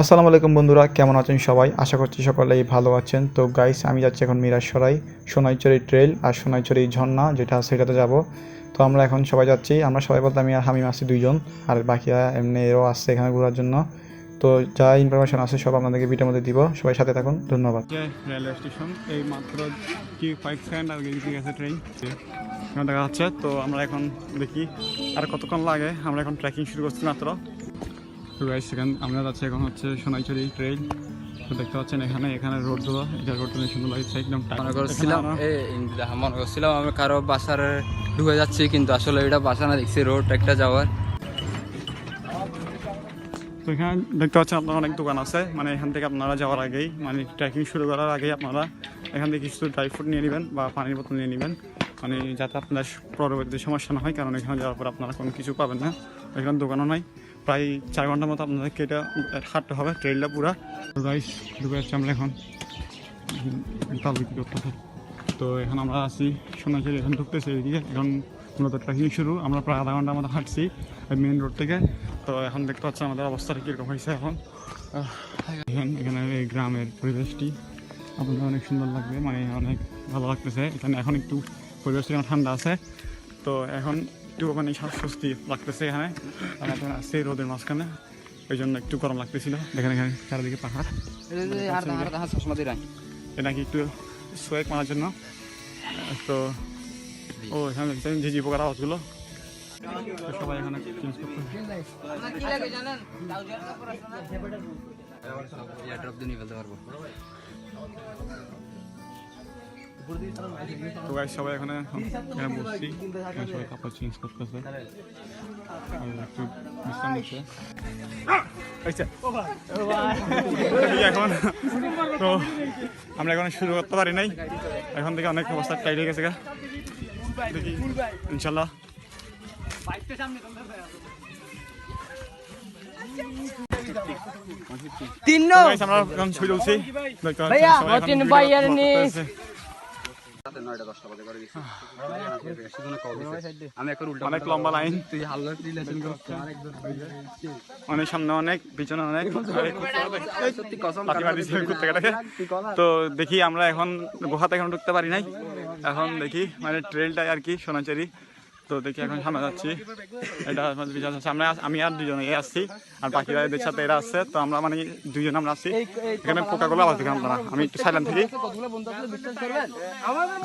আসসালামু আলাইকুম বন্ধুরা, কেমন আছেন সবাই? আশা করছি সকলেই ভালো আছেন। তো গাইস আমি যাচ্ছি এখন মিরাসরাই সোনাইচড়ি ট্রেল আর সোনাইচড়ি ঝর্ণা, যেটা আছে সেটাতে যাব। তো আমরা এখন সবাই যাচ্ছি। আমরা সবাই বলতে আমি আর হামিম আছি দুইজন, আর বাকিরা এমনি এরও আসছে এখানে ঘোরার জন্য। তো যা ইনফরমেশন আছে সব আপনাদেরকে ভিডিওর মধ্যে দিব। সবাই সাথে থাকুন, ধন্যবাদ। রেলওয়ে স্টেশন এই মাত্র কি কয়েক সেকেন্ড আগে গেছে ট্রেন দেখা যাচ্ছে, তো আমরা এখন দেখি আর কতক্ষণ লাগে। আমরা এখন ট্রেকিং শুরু করছি মাত্র। তো গাইস সেখান আমরা যাচ্ছি এখন হচ্ছে সোনাইচুরি ট্রেন তো দেখতে পাচ্ছেন এখানে এখানে রোড রোডগুলো এটা রোডটা সুন্দর লাগছে একদম মনে করছিলাম মনে করছিলাম আমি কারও বাসার ঢুকে যাচ্ছি কিন্তু আসলে এটা বাসা না দেখছি রোড একটা যাওয়ার। তো এখানে দেখতে পাচ্ছেন আপনার অনেক দোকান আছে মানে এখান থেকে আপনারা যাওয়ার আগেই মানে ট্রেকিং শুরু করার আগেই আপনারা এখান থেকে কিছু ড্রাই ফ্রুট নিয়ে নেবেন বা পানির বোতল নিয়ে নেবেন মানে যাতে আপনার পরবর্তীতে সমস্যা না হয় কারণ এখানে যাওয়ার পর আপনারা কোনো কিছু পাবেন না এখানে দোকানও নাই। প্রায় চার ঘণ্টার মতো আপনাদেরকে এটা হাঁটতে হবে ট্রেনটা পুরা। রাইস ঢুকে যাচ্ছি আমরা এখন তো এখন আমরা আছি সোনাঝুরি এখন ঢুকতেছি এদিকে এখন মূলত ট্রেকিং শুরু আমরা প্রায় আধা ঘণ্টার মতো হাঁটছি মেন রোড থেকে। তো এখন দেখতে পাচ্ছি আমাদের অবস্থাটা কীরকম হয়েছে এখন। আহ, এখানে এই গ্রামের পরিবেশটি আপনাদের অনেক সুন্দর লাগবে মানে অনেক ভালো লাগতেছে। এখানে এখন একটু পরিবেশটা এখন ঠান্ডা আছে। তো এখন একটু মানে শ্বাসস্বস্তি লাগতেছে এখানে। এখন আছে রোদের মাঝখানে ওই জন্য একটু গরম লাগতেছিল। দেখেন এখানে চারিদিকে পাহাড়। এটা নাকি একটু সোয়েক মারার জন্য। তো ও এখানে দেখছেন ঝিঝি পোকার আওয়াজগুলো। সবাই এখানে চেঞ্জ করতে তো গাইস সবাই এখানে এখানে বসছি। এখানে সবাই কাপড় চেঞ্জ করতেছে। আর একটু বিশ্রাম নিচ্ছে। এই এখন তো আমরা এখন শুরু করতে পারি নাই। এখন থেকে অনেক অবস্থা টাইট হয়ে গেছে গা। দেখি ইনশাল্লাহ। তিন আমরা এখন তুলছি। দেখতে ভাইয়া, সবাই এখন অনেক লম্বা লাইন অনেক সামনে অনেক পিছনে অনেক। তো দেখি আমরা এখন গুহাতে এখন ঢুকতে পারি নাই। এখন দেখি মানে ট্রেলটাই আর কি সোনাচারি। তো দেখি এখন সামনে যাচ্ছি এটা বিশাল আছে। আমি আর দুজন এ আসছি আর বাকিরা এদের সাথে এরা আসছে তো আমরা মানে দুজন আমরা আসছি এখানে পোকাগুলো আওয়াজ দেখেন আপনারা আমি একটু সাইলেন্ট থাকি আছে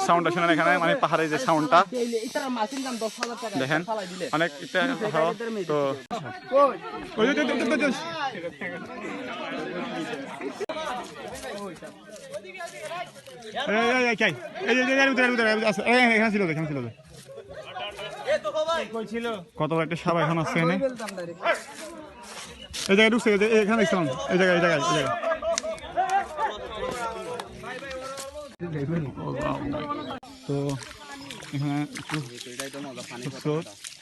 সাউন্ডটা শুনেন এখানে মানে পাহাড়ের যে সাউন্ডটা দেখেন অনেক তো যে। এই, এই, এই, এই, এই, এই, এই, এর ভিতরে, এর ভিতরে, এর ভিতরে আছে। এই, এই, এখানে ছিল তো, এখানে ছিল তো। কত একটা সাপ এখন আছে এখানে এই জায়গায় ঢুকছে এখানে দেখছিলাম এই জায়গায় এই জায়গায় এই জায়গায়। তো এখানে একটু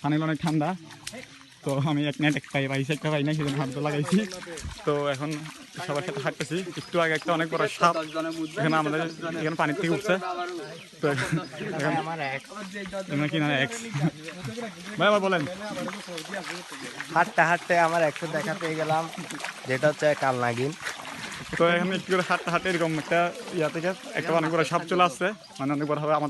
পানি অনেক ঠান্ডা। তো আমি এক নেট এক পাই পাইছি একটা পাই না সেজন্য হাত লাগাইছি। তো এখন সবার সাথে হাঁটতেছি। একটু আগে একটা অনেক বড় সাপ এখানে আমাদের এখানে পানির থেকে উঠছে। তো এখন কি না এক্স ভাই আবার বলেন। হাঁটতে হাঁটতে আমার একশো দেখা পেয়ে গেলাম যেটা হচ্ছে কাল নাগিন তো এখানে একটু করে হাঁটতে হাঁটতে এরকম একটা ইয়া থেকে একটা অনেক বড় সাপ চলে আসছে। মানে অনেক বড় হবে আমার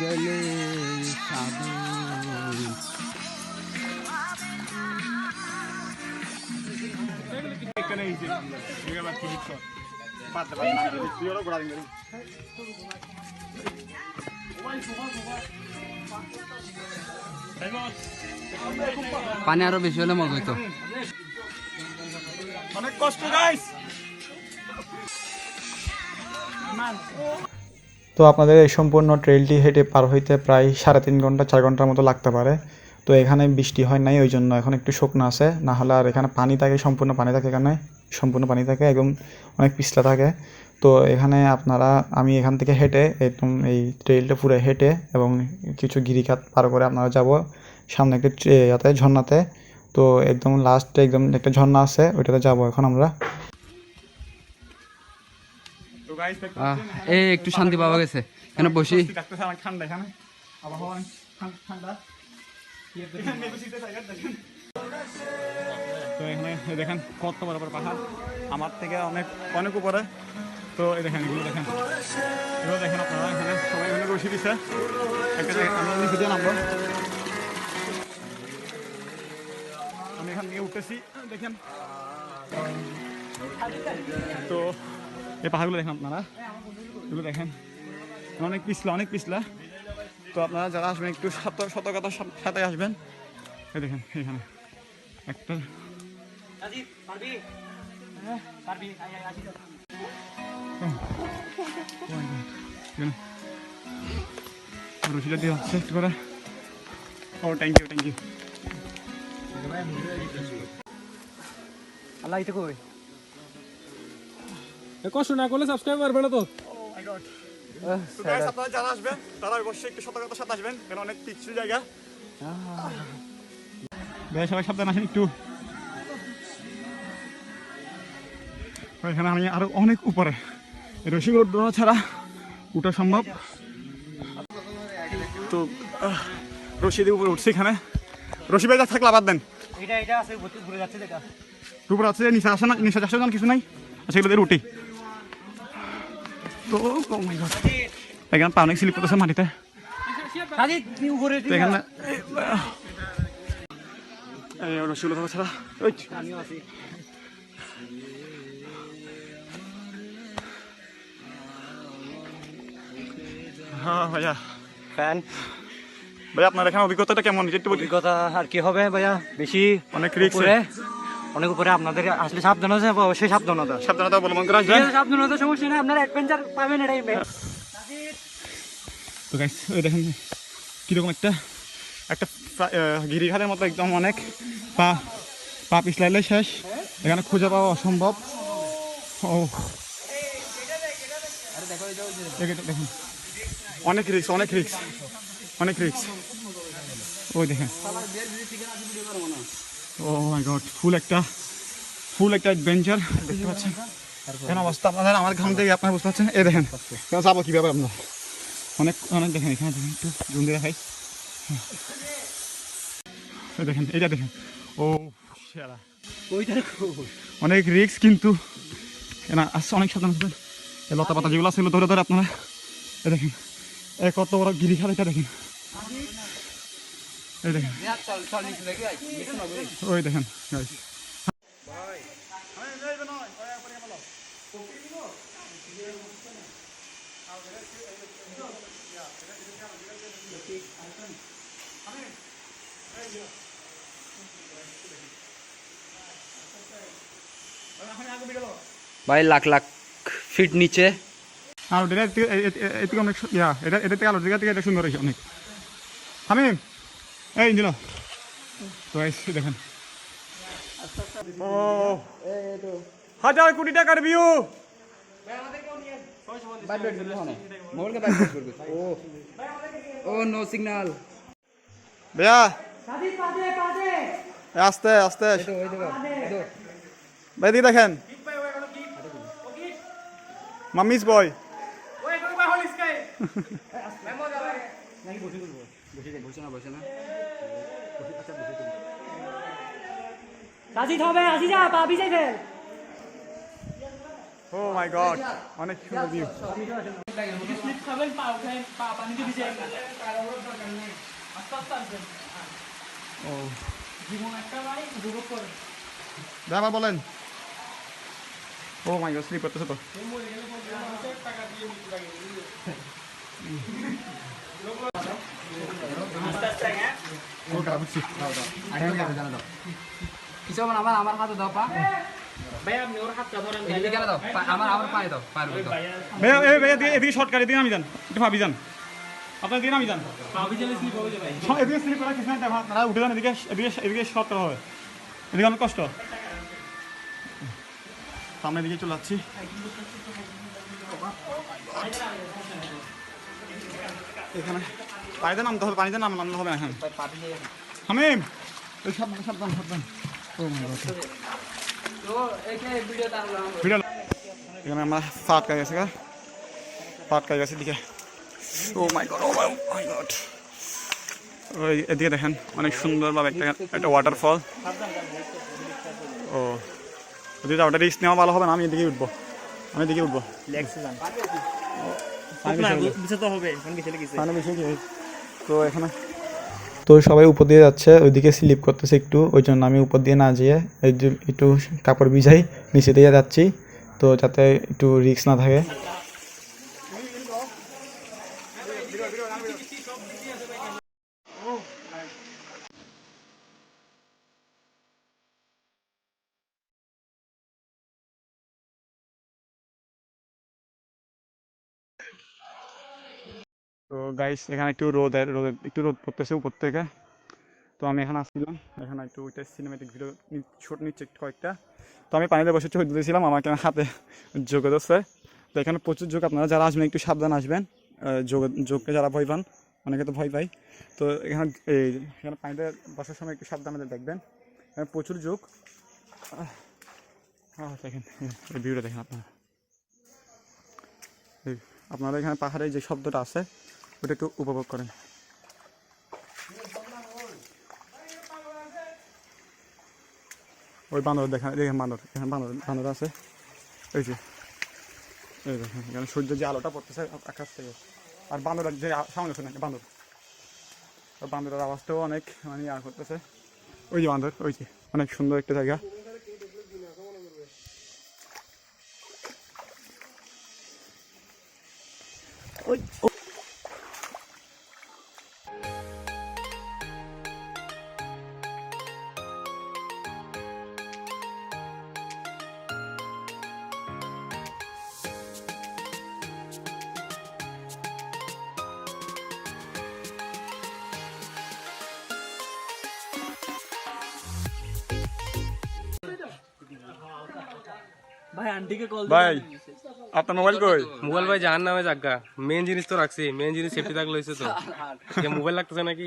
গেলে সাধন পানি আরও বেশি হলে মজা হইতো। অনেক কষ্ট গাইস তো আপনাদের এই সম্পূর্ণ ট্রেলটি হেঁটে পার হইতে প্রায় সাড়ে তিন ঘণ্টা, চার ঘণ্টার মতো লাগতে পারে। তো এখানে বৃষ্টি হয় নাই, ওই জন্য এখন একটু শুকনো আছে। না হলে আর এখানে পানি থাকে, সম্পূর্ণ পানি থাকে এখানে। সম্পূর্ণ পানি থাকে এবং অনেক পিছলা থাকে। তো এখানে আপনারা, আমি এখান থেকে হেঁটে, একদম এই ট্রেলটা পুরো হেঁটে এবং কিছু গিরিখাত পার করে আপনারা যাব। সামনে একটা ইয়াতে, ঝর্ণাতে। তো একদম লাস্টে একদম একটা ঝর্ণা আছে, ওইটাতে যাব এখন আমরা। এই একটু শান্তি পাওয়া গেছে। এখানে বসি। ঠান্ডা এখানে আবহাওয়া ঠান্ডা। তো এখানে এই দেখেন কত বড় বড় পাহাড়। আমার থেকে অনেক অনেক উপরে। তো এই দেখেন এগুলো দেখেন। এগুলো দেখেন আপনারা এখানে সবাই এখানে রশি দিছে। একটা জায়গায় নিচে দিয়ে নামবো। আমি এখান থেকে উঠতেছি দেখেন। তো এই পাহাড়গুলো দেখেন আপনারা। এগুলো দেখেন। অনেক পিছলা অনেক পিছলা। তো আপনারা যারা আসবেন, একটু সতর্ক সতর্কতার সাথে- আসবেন। এই দেখেন এখানে একটা। এখানে রশিটা দিয়ে হচ্ছে একটু করে। ও থ্যাংক ইউ থ্যাংক ইউ আল্লাহ এটা কই? কষ্ট না করলে সাবস্ক্রাইব করবে না তো আপনারা যারা আসবেন তারা অবশ্যই একটু সতর্কতার সাথে আসবেন কারণ অনেক পিচ্ছিল জায়গা। ভাই সবাই সাবধান আসেন একটু। এখানে আমি আরও অনেক উপরে। রসিগুলোর দোড়া ছাড়া উঠা সম্ভব। তো রশি দিয়ে উপরে উঠছি এখানে। রশি ভাই যা থাকলে আবার দেন। এটা এটা আছে ঘুরে যাচ্ছে দেখা। উপরে আছে নিচে আসে না নিচে আসে না কিছু নাই। আচ্ছা এগুলো দিয়ে oh এখানে পা অনেক স্লিপ করতেছে মাটিতে? এখানে থাকা ছাড়া ওই। হ্যাঁ ভাইয়া। ফ্যান। ভাইয়া আপনার এখানে অভিজ্ঞতাটা কেমন? অভিজ্ঞতা আর কি হবে ভাইয়া? বেশি অনেক রিক্স অনেক উপরে আপনাদের আসলে সাবধানতা অবশ্যই সাবধানতা। সাবধানতা অবলম্বন করে আসবেন সাবধানতা সমস্যা নেই আপনার অ্যাডভেঞ্চার পাবেন এটাই তো গাইস ওই দেখেন কীরকম একটা একটা আহ, মতো একদম অনেক পা পা পিছলাইলে শেষ। এখানে খুঁজে পাওয়া অসম্ভব। ও। দেখেন। অনেক রিক্স অনেক রিক্স অনেক রিক্স ওই দেখেন। ও মাই গড ফুল একটা ফুল একটা অ্যাডভেঞ্চার দেখতে পাচ্ছেন? কেন অবস্থা আপনাদের? আমার ঘাম থেকে আপনারা বুঝতে পারছেন? এই দেখেন কেন যাব কীভাবে আপনার অনেক অনেক দেখেন এখানে দেখেন একটু জুম দিয়ে দেখাই। দেখেন এইটা দেখেন। ও সেরা অনেক রিস্ক কিন্তু। না আসছে অনেক সাধারণ লতা পাতা যেগুলো ছিল ধরে ধরে আপনারা দেখেন। এ কত বড় গিরি খাল এটা দেখেন। এই দেখেন। চল চল নিচে দেখি ওই দেখেন। ভাই লাখ লাখ ফিট নিচে। আর এটা এর থেকে- এ- এ- এর থেকে অনেক ইয়া এটা এটা থেকে আলো জায়গা থেকে এটা সুন্দর হয়েছে অনেক। আমি এই দিল তো এই দেখেন। ও হাজার কোটি টাকার ভিউ ও নো সিগন্যাল ভাইয়া আস্তে আস্তে। ভাই দিকে দেখেন। মাম্মিস বয়। কাজী হবে আসি যা পা বিজাই ফেল ও মাই গড অনেক সুন্দর ভিউ খাবেন পা উঠায় পা পানিতে ভিজাই ও জীবন একটা ভাই উপভোগ করে ভাই বলেন ও মাই গড স্লিপ করতেছে তো কিছু আমার আমার আমার হাতে দাও পা। ভাই আপনি ওর হাতটা ধরেন এদিকে আমার আমার দাও আমি যান একটু ভাবি যান আপনার দিকে নামি যান সব এদিকে স্লিপ করা কিছু না উঠে যান এদিকে এদিকে এদিকে শর্ট করা হবে। এদিকে অনেক কষ্ট। সামনের দিকে চলে যাচ্ছি। এখানে পানিতে নামতে হবে পানিতে নাম নামতে হবে না এখন হামিম! এই সাবধান সাবধান সাবধান। ও মাই গড। ভিডিও এখানে আমরা পাট কাজ গা। পাট কাজ গেছে দিকে ও my god O my god. ওই এদিকে দেখেন অনেক সুন্দরভাবে একটা একটা ওয়াটারফল ও। ওদিকে ওটা রিস্ক নেওয়া ভালো হবে না আমি এদিকে উঠবো। আমি এদিকে উঠবো। পানি বেশি কি হয়েছে? তো এখানে তো সবাই উপর দিয়ে যাচ্ছে, ওইদিকে স্লিপ করতেছে একটু, ওই জন্য আমি উপর দিয়ে না যেয়ে একটু কাপড় ভিজাই, নিচে দিয়ে যাচ্ছি, তো যাতে একটু রিস্ক না থাকে তো গাইস এখানে একটু রোদ রোদ একটু রোদ পড়তেছে উপর থেকে। তো আমি এখানে আসছিলাম, এখানে একটু ওইটা সিনেমেটিক ভিডিও শট নিচ্ছে কয়েকটা। তো আমি পানিতে বসে ছবি তুলেছিলাম আমাকে হাতে যোগ ধরছে। তো এখানে প্রচুর যোগ আপনারা যারা আসবেন একটু সাবধান আসবেন। যোগ যোগকে যারা ভয় পান, অনেকে তো ভয় পায়। তো এখানে, এই, এখানে পানিতে বসার সময় একটু সাবধানে দেখবেন। এখানে প্রচুর যোগ দেখেন ভিডিওটা দেখেন আপনারা। আপনারা এখানে পাহাড়ে যে শব্দটা আছে ওটা একটু উপভোগ করেন। ওই বান্দর দেখেন দেখেন বান্দর এখানে বান্দর বান্দর আছে। এই যে, এই দেখেন, এখানে সূর্যের যে আলোটা পড়তেছে আকাশ থেকে। আর বান্দরের যে সামনে শুনেন বান্দর বান্দরের আওয়াজটাও অনেক মানে ইয়া করতেছে। ওই যে বান্দর ওই যে, অনেক সুন্দর একটা জায়গা। ভাই আপনার মোবাইল কই? মোবাইল ভাই জাহান নামে জাগা মেন জিনিস তো রাখছি মেন জিনিস সেফটি থাকলে হয়েছে তো। মোবাইল লাগতেছে নাকি?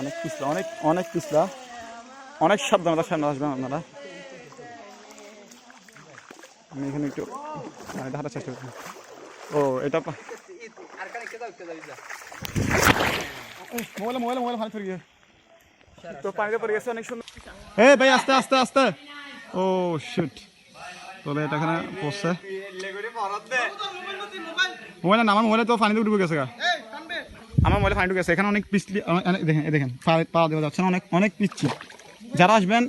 অনেক পিছলা অনেক অনেক পিছলা। অনেক সাবধানতার সামনে আসবেন আপনারা। আমি এখানে একটু হাঁটার চেষ্টা করছি। ও এটা মোবাইলে মোবাইলে মোবাইলে গিয়ে। তো পানিতে পড়ে গেছে অনেক সুন্দর। এ ভাই আস্তে আস্তে আস্তে। ও শিট তবে এটা এখানে পড়ছে। মোবাইলে না, আমার মোবাইলে তো পানিতে উঠে গেছে গা। আমার মোবাইলে ফাইন গেছে। এখানে অনেক পিছলি দেখেন দেখেন, পা দেওয়া যাচ্ছে না, অনেক অনেক পিচ্ছি যারা আসবেন,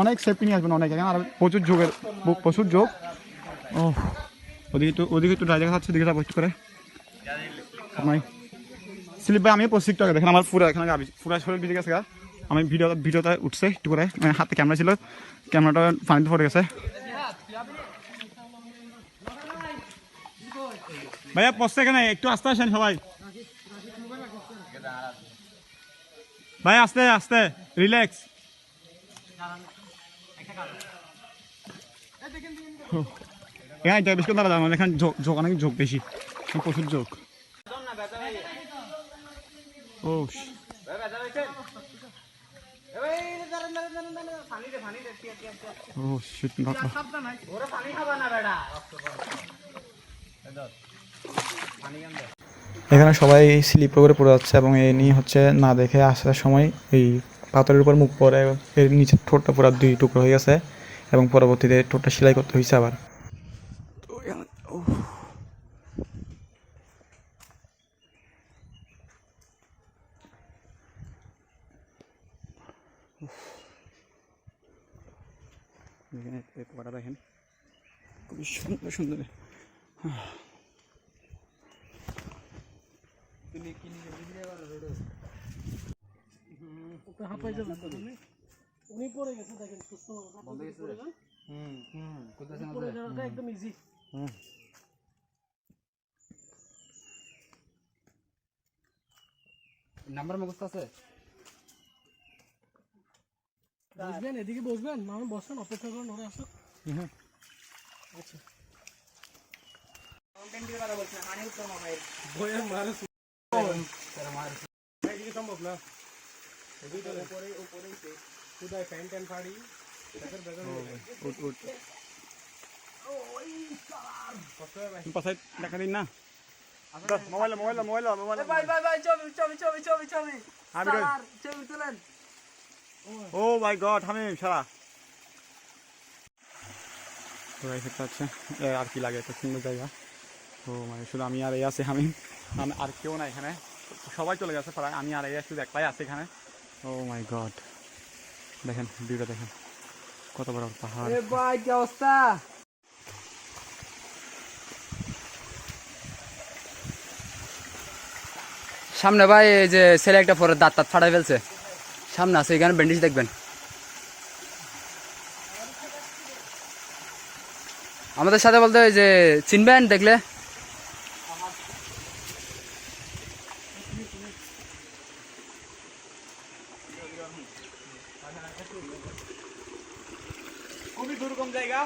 অনেক সেফটি নিয়ে আসবেন অনেক। এখানে আর প্রচুর যোগের প্রচুর যোগ। ও ওদিকে একটু ওদিকে একটু ড্রাই জায়গা থাকছে দিকে একটু করে। স্লিপ ভাই আমি পঁচিশ টাকা দেখেন আমার পুরো এখানে পুরো শরীর ভিজে গেছে গা। আমি ভিডিও ভিডিওটা উঠছে একটু করে মানে হাতে ক্যামেরা ছিল। ক্যামেরাটা পানিতে পড়ে গেছে। ভাইয়া পড়ছে এখানে একটু আস্তে আসেন সবাই। ভাই আস্তে আস্তে। রিল্যাক্স এখানে এটা বেশি দাঁড়া এখানে যোগ অনেক যোগ বেশি। প্রচুর যোগ ও ও shit, না, না। এখানে সবাই স্লিপ করে পড়ে যাচ্ছে এবং এই নিয়ে হচ্ছে না দেখে আসার সময় এই পাথরের উপর মুখ পড়ে এর নিচে ঠোঁটটা পুরো দুই টুকরো হয়ে গেছে এবং পরবর্তীতে ঠোঁটটা সেলাই করতে হয়েছে আবার তো পাতাটা দেখেন খুবই সুন্দর সুন্দর। নাম্বার আছে? বসবেন এদিকে বসবেন মানুষ বসেন অপেক্ষা করেন ওরা আসুক। সম্ভব মোবাইল মোবাইল মোবাইল মোবাইল ভাই ভাই ভাই ছবি ছবি ছবি ছবি ছবি ও মাই গড, হামিম, সারা। তো এই ক্ষেত্রে হচ্ছে আর কি লাগে এত সুন্দর জায়গা। তো মানে শুধু আমি আর এই আছি আমি আর কেউ না এখানে। সবাই চলে গেছে প্রায় আমি আর এই শুধু একলাই আছি এখানে। Oh my god. দেখেন ভিউটা দেখেন। কত বড় পাহাড়। কি অবস্থা? সামনে ভাই এই যে ছেলে একটা পরে দাঁত তাত ফাটাই ফেলছে। সামনে আছে এখানে ব্যান্ডেজ দেখবেন। আমাদের সাথে বলতে ওই যে চিনবেন দেখলে? খুবই দুর্গম জায়গা।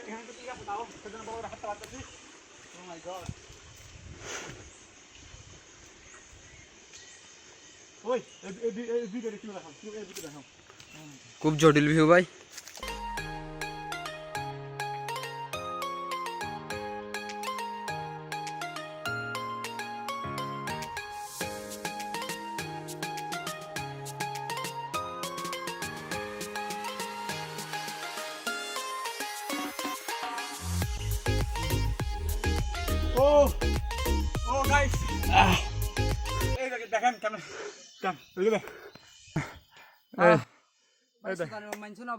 এখানে তো ঠিক আছে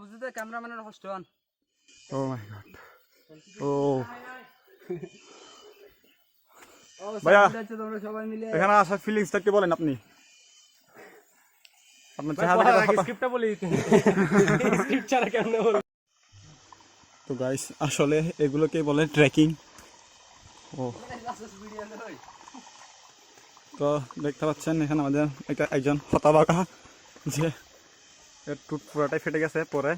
বুঝলি ক্যামেরাম্যানের কষ্ট হন। ও মাই গড ও ভাইয়া তোমরা সবাই মিলে। এখানে আসার ফিলিংসটা কি বলেন আপনি? আপনার চেহারা স্ক্রিপ্টটা বলি। স্ক্রিপ্ট ছাড়া কেমন বল তো গাইস আসলে এগুলোকে বলে ট্রেকিং ও তো দেখতে পাচ্ছেন এখানে আমাদের একটা একজন হতাবাকা যে এর টুট পুরাটাই ফেটে গেছে পরে।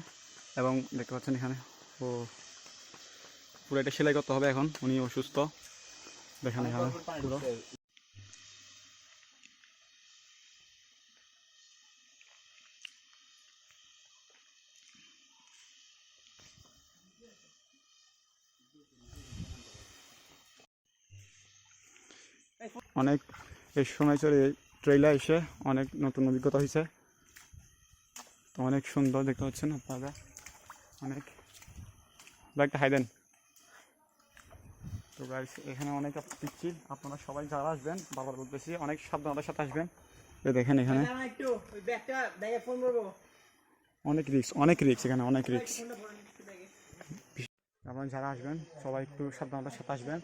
এবং দেখতে পাচ্ছেন এখানে, ও পুরো এটা সেলাই করতে হবে এখন, উনি অসুস্থ। দেখেন এখানে পুরো। অনেক এই সময় চলে ট্রেইলে এসে অনেক নতুন অভিজ্ঞতা হয়েছে তো অনেক সুন্দর দেখতে পাচ্ছেন আপনারা। অনেক। একটা হাই দেন। তো গাইস এখানে অনেক পিচ্ছিল আপনারা সবাই যারা আসবেন বাবার বলতেছি অনেক সাবধানতার সাথে আসবেন। এই দেখেন এখানে। অনেক রিক্স অনেক রিক্স এখানে অনেক রিক্স আপনারা যারা আসবেন সবাই একটু সাবধানতার সাথে আসবেন।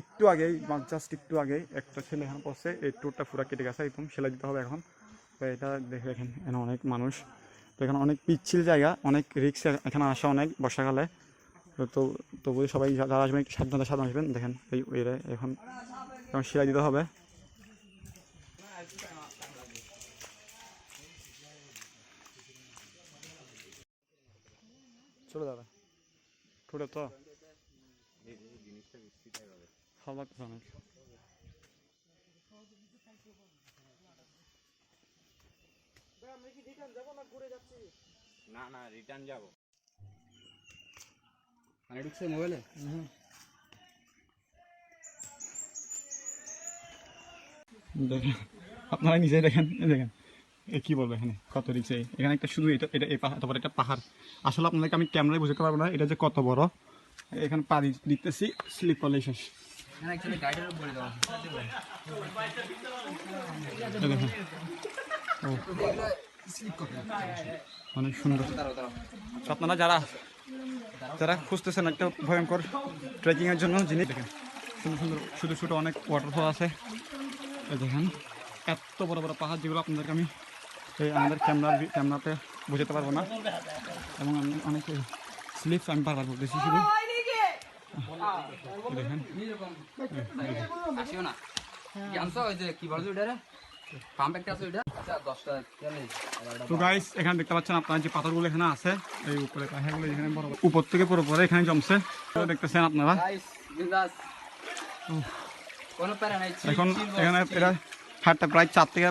একটু আগেই জাস্ট একটু আগেই একটা ছেলে এখানে পড়ছে এই টুরটা পুরো কেটে গেছে, একদম সেলাই দিতে হবে এখন। তো এটা দেখে দেখেন এখানে অনেক মানুষ। তো এখানে অনেক পিচ্ছিল জায়গা, অনেক রিক্স এখানে আসা অনেক বর্ষাকালে। তো তবু সবাই যারা আসবেন, একটু সাবধানতার সাথে আসবেন। দেখেন, এই ওয়েরে এখন এখন সেলাই দিতে হবে। চলো দাদা ঠোঁটে তো? ভালো লাগতেছে অনেক মানে ঢুকছে মোবাইলে দেখেন আপনারা নিজেই দেখেন দেখেন এ কি বলব এখানে কত রিক্সে এখানে একটা শুধু এটা এটা এই পাহাড় তারপর একটা পাহাড়। আসলে আপনাদেরকে আমি ক্যামেরায় বুঝতে পারব না এটা যে কত বড়। এখানে পা দি- দিতেছি স্লিপ করলে শেষ অনেক সুন্দর। আপনারা যারা যারা খুঁজতেছেন একটা ভয়ঙ্কর ট্রেকিংয়ের জন্য জিনিস দেখেন, সুন্দর সুন্দর শুধু ছোটো অনেক ওয়াটারফল আছে। দেখেন, এত বড় বড় পাহাড় যেগুলো আপনাদেরকে আমি এই আমাদের ক্যামেরার ক্যামেরাতে বোঝাতে পারব না। এবং আমি অনেক স্লিপস আমি বারবার বলতেছি শুধু। দেখেন আসিও না জানছো ওই যে কি বলছো ওইটা রে পাম্প একটা আছে ওইটা দশটা তেল নেই আবার এটা তো গাইস এখানে দেখতে পাচ্ছেন আপনারা যে পাথরগুলো এখানে আছে এই উপরে পাহাড়গুলো এখানে বড় বড়। উপর থেকে পুরো পরে এখানে জমছে দেখতেছেন আপনারা এখন। এটা হাটটা প্রায় চার থেকে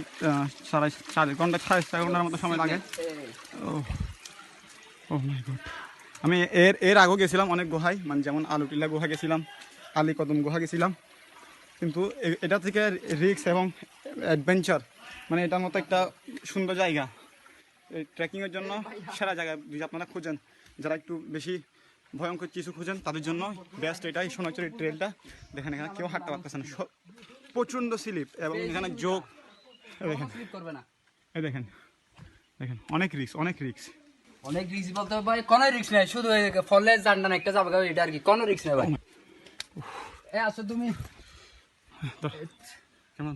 সাড়ে চার ঘণ্টা সাড়ে চার ঘণ্টার মতো সময় লাগে ও মাই গড আমি এর এর আগেও গেছিলাম অনেক গুহায় মানে যেমন আলুটিলা গুহা গেছিলাম আলী কদম গুহা গেছিলাম। কিন্তু এটা থেকে রিক্স এবং অ্যাডভেঞ্চার মানে এটার মতো একটা সুন্দর জায়গা। এই ট্রেকিংয়ের জন্য সেরা জায়গা যদি আপনারা খুঁজেন যারা একটু বেশি ভয়ঙ্কর কিছু খুঁজেন তাদের জন্য বেস্ট এটাই। সোনাচুরি ট্রেলটা দেখেন এখানে কেউ হাঁটতে পারতেছে না। প্রচণ্ড স্লিপ এবং এখানে যোগ দেখেন। দেখেন দেখেন অনেক রিক্স অনেক রিক্স অনেক রিস্ক বলতে ভাই কোনো রিস্ক নেই শুধু ফলে জানটা একটা যাবে এটা আর কি কোনো রিস্ক নেই ভাই এ আসো তুমি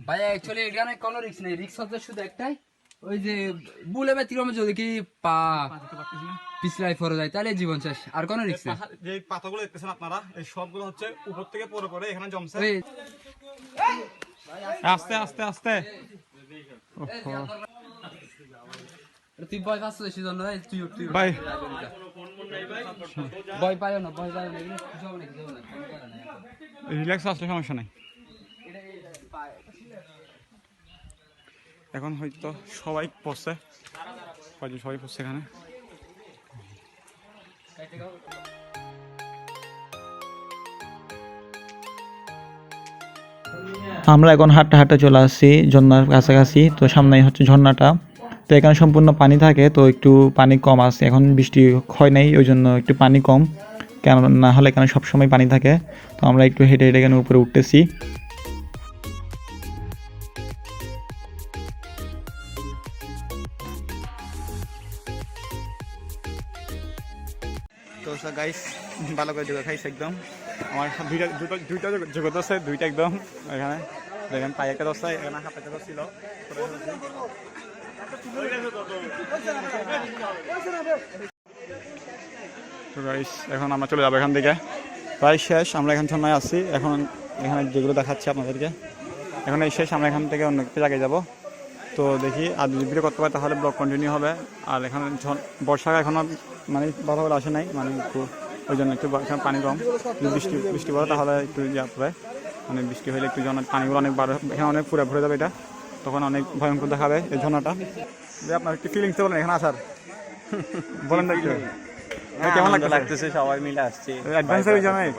ভাই অ্যাকচুয়ালি এখানে কোনো রিস্ক নেই রিস্ক হচ্ছে শুধু একটাই ওই যে বুলে বা তিরমে যদি কি পা পিছলাই ফরে যায় তাহলে জীবন শেষ আর কোনো রিস্ক নেই যে পাতাগুলো দেখতেছেন আপনারা এই সবগুলো হচ্ছে উপর থেকে পরে পরে এখানে জমছে আস্তে আস্তে আস্তে তুই ভয় পাচ্ছ সেজন্য তুই তুই ভাই ভয় পাইও না ভয় পাইও না এগুলো কিছু হবে না কিছু হবে না কোনো প্যারা নাই এখন। রিল্যাক্স আসলে সমস্যা নাই। এখন হয়তো সবাই পড়ছে। কয়জন সবাই পড়ছে এখানে? আমরা এখন হাঁটতে হাঁটতে চলে আসছি ঝর্ণার কাছাকাছি তো সামনেই হচ্ছে ঝর্ণাটা। তো এখানে সম্পূর্ণ পানি থাকে, তো একটু পানি কম আছে। এখন বৃষ্টি হয় নাই ওই জন্য একটু পানি কম। কেন না হলে এখানে সবসময় পানি থাকে। তো আমরা একটু হেঁটে হেঁটে এখানে উপরে উঠতেছি। তো গাইস ভালো করে যোগা খাইছে একদম। আমার দুইটা, দুটো, দুইটা আছে, দুইটা একদম এখানে। দেখেন পায়ে একটা দশটা এখানে হাতে একটা ছিল এখন আমরা চলে যাব এখান থেকে। প্রায় শেষ, আমরা এখন ঝর্ণায় আসছি। এখন এখানে যেগুলো দেখাচ্ছি আপনাদেরকে। এখন এই শেষ, আমরা এখান থেকে অন্য একটা জায়গায় যাব। তো দেখি, আর যদি ভিডিও করতে পারি তাহলে ব্লগ কন্টিনিউ হবে। আর এখানে ঝড়- বর্ষাকাল এখনও মানে ভালোভাবে আসে নাই মানে একটু ওই জন্য একটু এখানে পানি কম। যদি বৃষ্টি বৃষ্টি পড়ে তাহলে একটু ইয়া পড়ে মানে বৃষ্টি হলে একটু জন পানিগুলো অনেক বার এখানে অনেক পুরে ভরে যাবে এটা। তখন অনেক ভয়ঙ্কর দেখাবে এই ঝর্ণাটা। যে আপনার একটু ফিলিংস বলেন এখানে আসার। বলেন দেখতে কেমন লাগছে লাগতেছে? সবাই মিলে আসছি। অ্যাডভেঞ্চার হয়েছে অনেক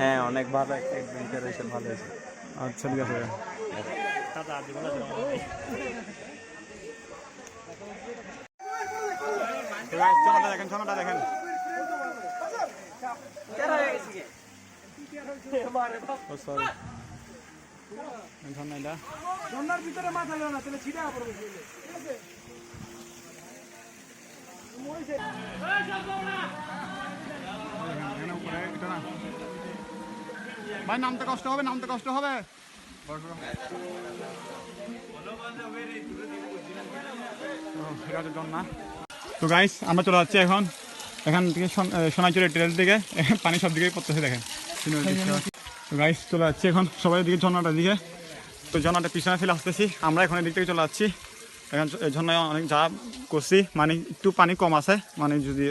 হ্যাঁ অনেক ভালো একটা অ্যাডভেঞ্চার হয়েছে ভালো হয়েছে। আচ্ছা ঠিক আছে। দেখেন ঝর্ণাটা ঝর্ণা ঝর্ণার ভিতরে মাথা লেও না তাহলে ছিটা পড়বে এখানে উপরে ভাই নামতে কষ্ট হবে নামতে কষ্ট হবে। তো গাইস আমরা চলে যাচ্ছি এখন। এখান থেকে সোনাইচুরের ট্রেল থেকে পানি সব দিকেই পড়তেছে দেখেন। গাইস চলে যাচ্ছি এখন সবাই দিকে ঝর্ণাটা দিকে তো ঝর্ণাটা পিছনে ফেলে আসতেছি। আমরা এখন এদিক থেকে চলে যাচ্ছি। এখন ঝর্ণায় অনেক যা করছি মানে একটু পানি কম আছে। মানে যদি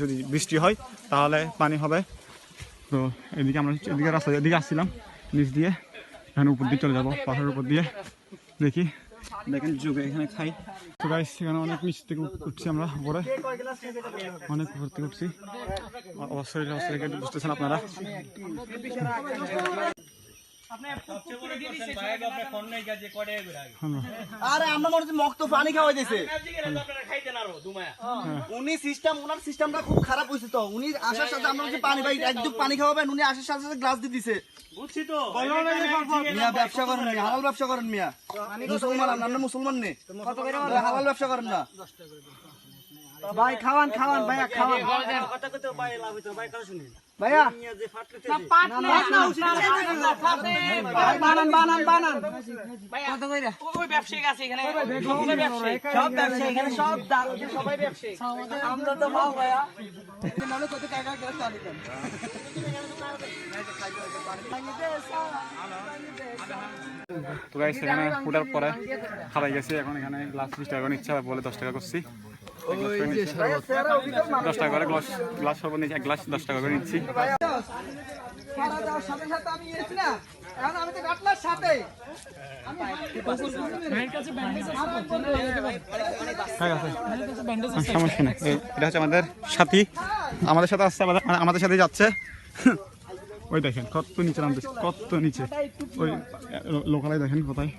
যদি বৃষ্টি হয়, তাহলে পানি হবে। তো এদিকে আমরা এদিকে রাস্তা এদিকে আসছিলাম, নিচ দিয়ে। এখন উপর দিয়ে চলে যাব পাহাড়ের উপর দিয়ে। দেখি। দেখেন যুগে এখানে খাই। তো গাইস সেখানে অনেক নিচ থেকে উঠছি আমরা উপরে। অনেক উপর থেকে উঠছি। অবশ্যই অবশ্যই বুঝতেছেন আপনারা। আরে আমরা মনে হচ্ছে মক্ত পানি খাওয়াই দিয়েছে। উনি সিস্টেম ওনার সিস্টেমটা খুব খারাপ হয়েছে তো। উনি আসার সাথে আমরা হচ্ছে পানি ভাই একদম পানি খাওয়াবেন উনি আসার সাথে সাথে গ্লাস দিয়ে দিছে। মিয়া ব্যবসা করেন মিয়া হালাল ব্যবসা করেন মিয়া। মুসলমান আমরা মুসলমান নেই হালাল ব্যবসা করেন না। ভাই খাওয়ান খাওয়ান ভাইয়া খাওয়ান। কথা ভাইয়া ভাই, বানান বানান বানান ওই ব্যবসায়িক আছে এখানে। সব ব্যবসায়ী। এখানে সব দারুণ সবাই ব্যবসায়ী। আমরা তো ভাইয়া। গাইস এখানে উঠার পরে খাবাই গেছি। এখন এখানে লাস্ট বিশ টাকা নিচ্ছে বলে দশ টাকা করছি। দশ টাকা করে গ্লাস গ্লাস সর্ব নিচ্ছি এক গ্লাস দশ টাকা করে নিচ্ছি। সাথে সাথে আমি গেছি না। এখন আমি তো কাটলার সাথে। সমস্যা নেই। এটা হচ্ছে আমাদের সাথী। আমাদের সাথে আসছে আমাদের মানে আমাদের সাথে যাচ্ছে। ওই দেখেন কত নিচে নামতেছে কত নিচে। ওই লোকালাই দেখেন কোথায়।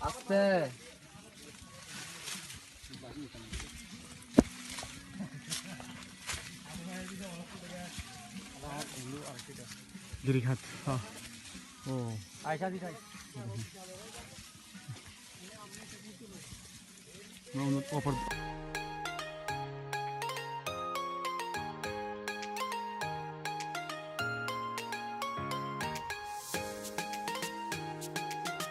আস্তে গিরিঘাট। ও। আয়সা দিশাই অপর